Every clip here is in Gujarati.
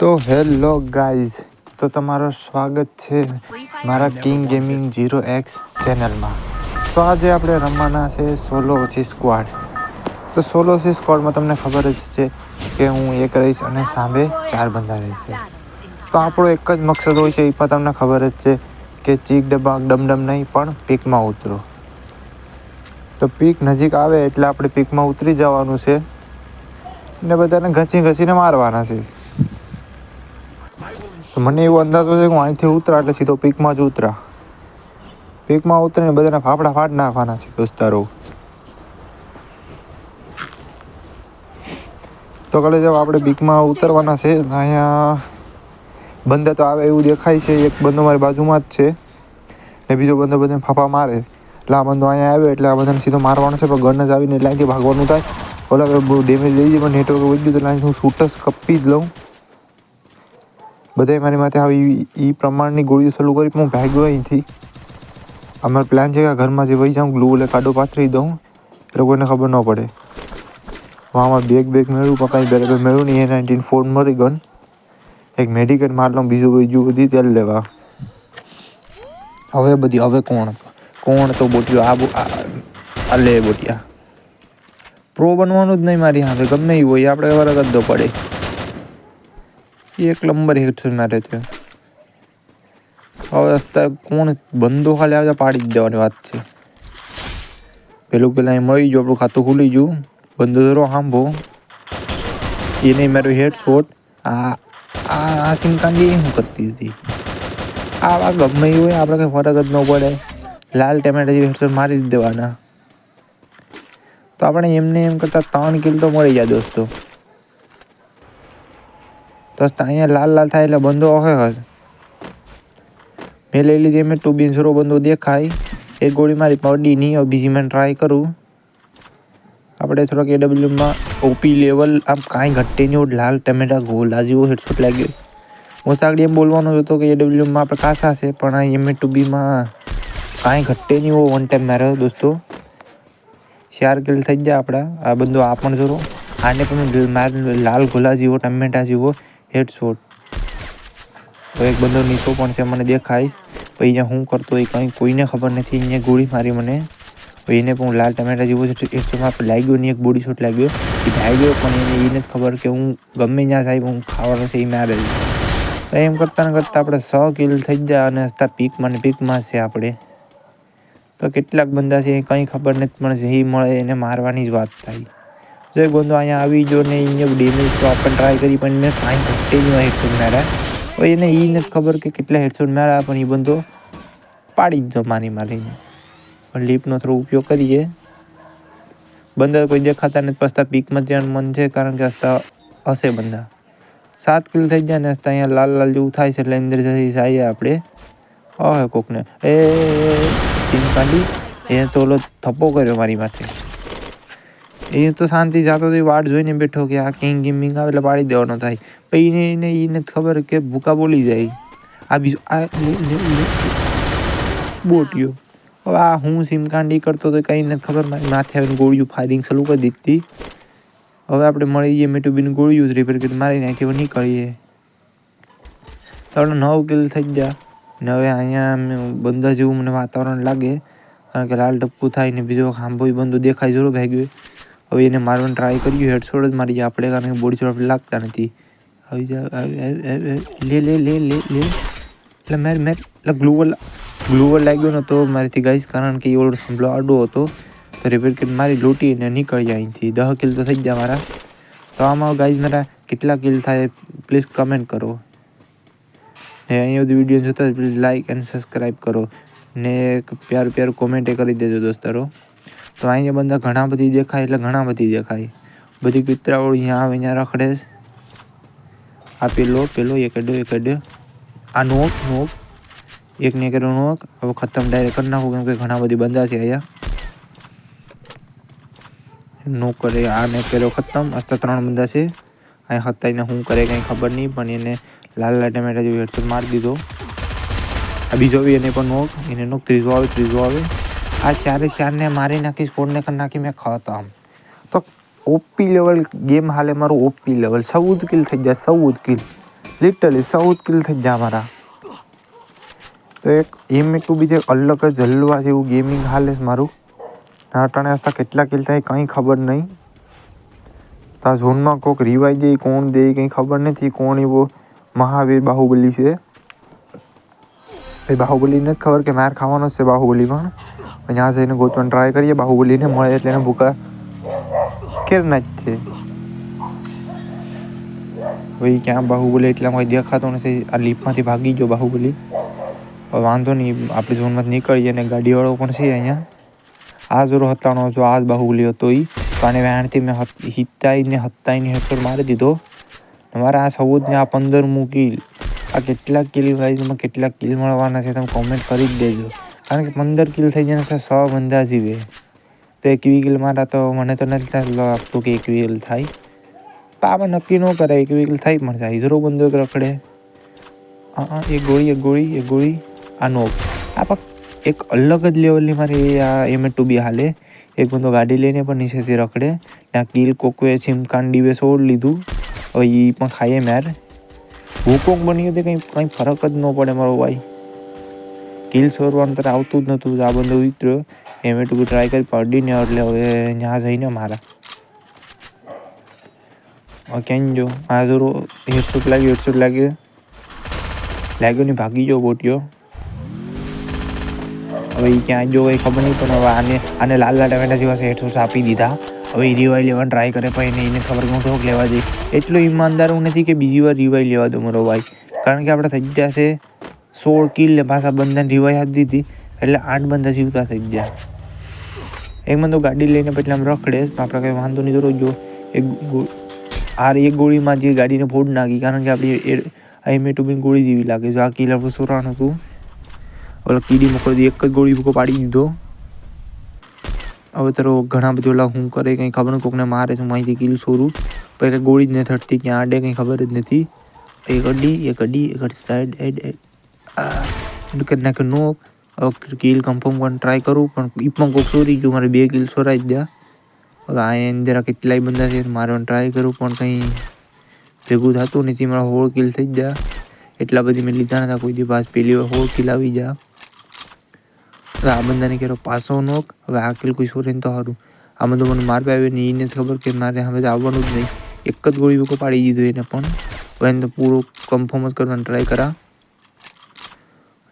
તો હેલો ગાઈઝ, તો તમારું સ્વાગત છે મારા કિંગ ગેમિંગ જીરો એક્સ ચેનલમાં. તો આજે આપણે રમવાના છે સોલો ઓછી સ્ક્વાડ. તો સોલો ઓછી સ્ક્વાડમાં તમને ખબર જ છે કે હું એક રહીશ અને સામે ચાર બંદા રહેશે. તો આપણો એક જ મકસદ હોય છે, એ પણ તમને ખબર જ છે કે ચીક ડબાક ડમડમ નહીં, પણ પીકમાં ઉતરો. તો પીક નજીક આવે એટલે આપણે પીકમાં ઉતરી જવાનું છે ને બધાને ઘસી ઘસીને મારવાના છે. તો મને એવો અંદાજો છે કે હું અહીંથી ઉતરા એટલે સીધો પીકમાં જ ઉતરા. પીકમાં ઉતરીને બધાને ફાફડા ફાટ નાખવાના છે દોસ્તારો તો કાલે જવા આપણે પીકમાં ઉતરવાના છે. અહીંયા બંદા તો આવે એવું દેખાય છે, એક બંદો મારી બાજુમાં જ છે. ને બીજો બંદો બધાને ફાફા મારે. એટલે આ બંદો અહીંયા આવ્યો એટલે આ બધાને સીધો મારવાનો છે, પણ ગન જ આવીને એટલે અહીંથી ભાગવાનું થાય. ઓલા ડેમેજ લઈ જાય, પણ નેટવર્ક વહી ગયું અહીંથી હું શૂટ કપી જ લઉં. બધાય મારી માથે આવી એ પ્રમાણની ગોળીઓ ચાલુ કરી, પણ હું ભાગ્યો અહીંથી. અમારો પ્લાન છે કે ઘરમાં જે વહી જાઉં, ગ્લુ એટલે કાડો પાથરી દઉં. એ લોકોને ખબર ન પડે. આમાં બેગ બેગ મેળવું પણ કાંઈ બરાબર મેળવું નહીં એ નાઇન્ટીન ફોર મળી ગન એક મેડિકેટ માર લઉં બીજું બીજું બધી તેલ લેવા. હવે બધી, હવે કોણ? કોણ તો બોટિયો? આ આ લે બોટિયા. પ્રો બનવાનું જ નહીં મારી હાથે, ગમે એવું હોય, આપણે વરગ જ પડે. એક નંબર હેડશોટ મારે છે હવે અત્યારે કોણ બંદો ખાલી આવે પાડી જ દેવાની વાત છે. પેલું પેલા એ મળી ગયું, આપણું ખાતું ખુલી ગયું. બંદો ધરો સાંભો એને મારું હેડશોટ આ આ આ સિમકાંડી શું કરતી હતી? આ ગમે એવું હોય, આપણે કંઈ ફરક જ ન પડે. લાલ ટેમેટા જેવી હેડશોટ મારી જ દેવાના. તો આપણે એમને એમ કરતાં ત્રણ કિલ તો મળી જાય દોસ્તો. દોસ્ત અહીંયા લાલ લાલ થાય એટલે બંધો ઓહે હશે. મેં લઈ લીધી મેં ટુ બીનસરો બંધો દેખાય. એક ગોળી મારી પડી નહીં બીજી મેં ટ્રાય કરું. આપણે થોડોક એડબ્લ્યુમાં ઓપી લેવલ આમ કાંઈ ઘટે નહીં લાલ ટમેટા ગોલા જેવો હેડશોટ લાગ્યો. હું આગળ એમ બોલવાનો હતો કે એડબ્લ્યુમાં આપણે કાસા છે, પણ આ એમ ટુ બીમાં કાંઈ ઘટે નહીં એવો વન ટાઈમ માર્યો દોસ્તો. ચાર કિલ થઈ ગયા આપણા. આ બંધો આ પણ જોરો આને પણ લાલ ગોલા જેવો, ટમેટા જેવો. હેડશોટ. તો એક બંદો નીચો પણ છે, મને દેખાય. પછી અહીંયા હું કરતો હોય કંઈ, કોઈને ખબર નથી. અહીંયા ગોળી મારી મને. એને પણ લાલ ટમેટા જેવો છે હેડશોટમાં આપણે લાગ્યો ને એક બોડી શોટ લાગ્યો. એ ભાગ્યો પણ એને એને જ ખબર કે હું ગમે ત્યાં સાહેબ હું ખાવાનો છે, એ મારે તો એમ કરતાં ને કરતાં આપણે સો કિલ થઈ જાય અને હસતા પીકમાં ને પીકમાં છે આપણે. તો કેટલાક બંદા છે, એ કંઈ ખબર નથી, પણ જે મળે એને મારવાની જ વાત થાય. બંદો અહીંયા આવી જો ને અહીંયા ડેમેજ તો આપણે ટ્રાય કરી પણ મેં ઘટે નહીં હેડશોટ માર્યા તો એને એ નથી ખબર કે કેટલા હેડશોટ માર્યા પણ એ બંધો પાડી દીધો મારી મારીને પણ લીપનો થોડો ઉપયોગ કરીએ બંદર કોઈ દેખાતા નથી પસ્તા પીકમાં જવાનું મન છે કારણ કે હસતા હશે બંદા સાત કિલ થઈ જાય ને હસતા અહીંયા લાલ લાલ જેવું થાય છે એટલે અંદર જઈ જઈએ આપણે હવે કોકને એ ચીન કાઢી એ તો ઓલો થપ્પો કર્યો મારી માથે એ તો શાંતિ જાતો તો વાટ જોઈને બેઠો કે આ કિંગ ગેમિંગ આવે એટલે પાડી દેવાનો થાય. પછી એને એને ખબર કે ભૂકા બોલી જાય. આ બીજું આ બોટ્યો. હવે આ હું સિમકાંડી કરતો તો કંઈ નથી ખબર માથે આવીને ગોળીઓ ફાયરિંગ ચાલુ કરી દીધી. હવે આપણે મળી જઈએ મેટુબીન ગોળીઓ રિપેર કરી મારી નાખી, હવે નીકળીએ. તો આપણે નવ કિલ થઈ ગયા. ને હવે અહીંયા બંધા જેવું મને વાતાવરણ લાગે. કારણ કે લાલ ટપકું થાય ને બીજો ખાંભો બંધો દેખાય, જરૂર ભાગ્યો. હવે એને મારવાનું ટ્રાય કર્યું હેડશોટ જ મારી જાય આપણે કારણ કે બોડી આપણે લાગતા નથી. આવી જા, આવી- લે લે લે લે લે. એટલે મેં મેં એટલે ગ્લુવલ ગ્લુવલ લાગ્યો નહોતો મારીથી ગાઈશ કારણ કે એ ઓલો થાંભલો આડો હતો. તો રિપેર કરી મારી લૂંટી અને નીકળી જાય અહીંથી. દહ કિલ તો થઈ જાય મારા. તો આમાં ગાઈઝ મારા કેટલા કિલ થાય પ્લીઝ કમેન્ટ કરો. ને અહીંયા સુધી વીડિયો જોતા પ્લીઝ લાઇક એન્ડ સબસ્ક્રાઈબ કરો. ને પ્યાર પ્યાર કોમેન્ટે કરી દેજો, દોસ્તારો. તો અહીંયા બધા ઘણા બધી દેખાય એટલે ઘણા બધી દેખાય. બધી કૂતરાઓ અહીંયા આવે, અહીંયા રખડે. આ પેલો પેલો, એક અડ્યો એક અડ્યો આ નોક નોક. એકને કર્યો નોક. હવે ખતમ ડાયરેક્ટ કરી નાખું, કેમ કે ઘણા બધી બંધા છે અહીંયા. નોક કરે, આને કર્યો ખતમ. હસ્તા ત્રણ બંદા છે. અહીંયા હતા એને શું કરે કંઈ ખબર નહીં, પણ એને લાલ લાલ ટમેટા જેવું હેડશોટ મારી દીધો. આ બીજો બી એને પણ નોક. એને નોક, ત્રીજો આવે ત્રીજો આવે. આ ચારે ચારને મારી નાખીશ સ્કોરને કરી નાખી, મેં ખતમ તો ઓપી લેવલ ગેમ હાલે મારું ઓપી લેવલ ચૌદ કિલ થઈ જાય, ચૌદ કિલ લિટરલી ચૌદ કિલ થઈ જાય મારા. તો એક એમ એટલું બીજું અલગ જ હલવા જેવું ગેમિંગ હાલે મારું. અટાણે હસતા કેટલા કિલ થાય કંઈ ખબર નહીં. તો ઝોનમાં કોઈક રિવાઈ દે, કોણ દે, કંઈ ખબર નથી કોણ એવો મહાવીર બાહુબલી છે. એ બાહુબલીને જ ખબર કે માર ખાવાનો છે બાહુબલી પણ. ત્યાં જઈને ગોતવાનું ટ્રાય કરીએ, બાહુબલીને મળે એટલે એને ભૂકા કેરના જ છે ભાઈ ક્યાં બાહુબલી એટલા કોઈ દેખાતો નથી, આ લીપમાંથી ભાગી ગયો બાહુબલી. વાંધો નહીં, આપણી ઝોનમાંથી નીકળીએ અને ગાડીવાળો પણ છે અહીંયા. આ જોરો હતાનો જો આ જ બાહુબલી હતો એ આને વેણથી મેં હિતાઈને હત્તાઈને હેઠળ મારી દીધો. મારે આ ચૌદને આ પંદર કિલ આ કેટલા કિલ ગાઈઝમાં કેટલા કિલ મળવાના છે તમે કોમેન્ટ કરી જ દેજો. કારણ કે પંદર કિલ થઈ જાય તો સો બંદા જીવે. તો એકવી કિલ મારા તો મને તો નથી લાગતું કે એકવી કિલ થાય. તો આપણે નક્કી ન કરાય એકવી કિલ થાય પણ જાય હીરો બંદો રખડે. હા એક ગોળી એક ગોળી એક ગોળી, આ નો. આ પણ એક અલગ જ લેવલની મારી આ એમ ટુ બી હાલે. એક બંદો ગાડી લઈને પણ નીચેથી રખડે. ત્યાં કિલ કોકવે છીમકાન ડીવે છોડ લીધું. હવે એ પણ ખાઈએ મેર. હુકોંગ બન્યું તે કંઈ કંઈ ફરક જ ન પડે મારો ભાઈ. કિલ સોરવાનું તરફ આવતું જ નહોતું આ બંદો ઉતર્યો. એમ ટુ બી ટ્રાય કરી પડીને એટલે હવે ત્યાં જઈને મારા. ક્યાં જો? આ જોરો હેડશોટ લાગ્યો હેડશોટ લાગ્યો. લાગ્યો ને ભાગી ગયો બોટ્યો હવે એ ક્યાં જો કંઈ ખબર નહીં, પણ હવે આને આને લાલ લાલ ટમેટા જેવા હેડશોટ આપી દીધા. હવે એ રિવાઈ લેવાનું ટ્રાય કરે પણ એને એને ખબર હું ઠોક લેવા જઈ એટલો ઈમાનદાર હું નથી કે બીજી વાર રિવાઈ લેવા દો મારો ભાઈ. કારણ કે આપણે થઈ છે સોળ કિલ્લે પાછા બંધાને રિવાઈ આપી દીધી. એટલે આઠ બંધા જીવતા થઈ ગયા. એક બંધો ગાડી લઈને પછી આમ રખડે. આપણે કંઈ વાંધો નહીં, જરૂર જો. એક આ એક ગોળીમાં જે ગાડીને ફોડ નાખી, કારણ કે આપણી એ બી ગોળી જેવી લાગે જો આ કિલ પર સોરાણ હતું. ઓલા કીડી મોકલી એક જ ગોળી ભૂકો પાડી દીધો. હવે તારો ઘણા બધા ઓલા હું કરે, કંઈ ખબર નહીં, કોકને મારે છે, માહિતી કિલ સોરું. પછી ગોળી જ નથી થતી ક્યાં આડે કંઈ ખબર જ નથી. એક અડી એક અડી, એક સાઈડ એડ એડ કરી નાખ્યો. નો હવે કિલ કન્ફર્મ કરીને ટ્રાય કરું, પણ એ પણ કોક સોરી ગયું. મારે બે કિલ સોરાઈ જ ગયા. હવે આ અંદર કેટલાય બંદા છે, મારે ટ્રાય કરું, પણ કંઈ ભેગું થતું નથી. મારા હોળ કિલ થઈ જ ગયા. એટલા બધી મેં લીધા નતા. કોઈ દી પાસ પહેલી વાર હોળ કિલ આવી ગયા. હવે આ બંદાને કહેલો પાસો નોક. હવે આ કિલ કોઈ સોરે તો સારું આમાં તો મને માર આવે ને એને ખબર કે મારે હવે આવવાનું જ નહીં. એક જ ગોળી પાડી દીધો એને પણ. હવે એને પૂરો કન્ફર્મ જ કરવાનો ટ્રાય કરા.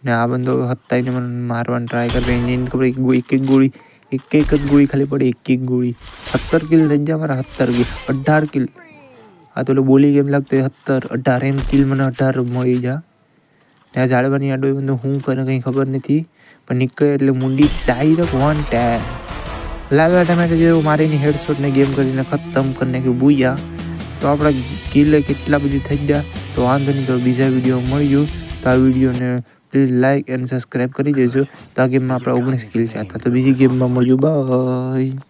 ને આ બંદો હત્તાઈને મને મારવાની ટ્રાય કરે એને એને ખબર એક એક ગોળી, એક એક જ ગોળી ખાલી પડે, એક એક ગોળી. સત્તર કિલ થઈ ગયા મારા, સત્તર કિલ અઢાર કિલ આ તો બોલી ગેમ લાગતો સત્તર, અઢાર એમ કિલ મને અઢાર મળી જા ત્યાં ઝાડવાની આડો બંદો હું કરે કંઈ ખબર નથી. પણ નીકળે એટલે મુંડી ડાયરેક્ટ વન ટેપ લાવ્યા ટમેટા જેવું મારીની હેડશોટને ગેમ કરીને ખતમ કરીને કે બુયા. તો આપણા કિલ્લે કેટલા બધી થઈ ગયા. તો વાંધો નહીં, તો બીજા વીડિયો મળી ગયું તો આ વિડીયોને પ્લીઝ લાઇક એન્ડ સબસ્ક્રાઈબ કરી દેજો તો આ ગેમમાં આપણે ઓગણીસ કિલ છે. તો બીજી ગેમમાં મળ્યું બાય.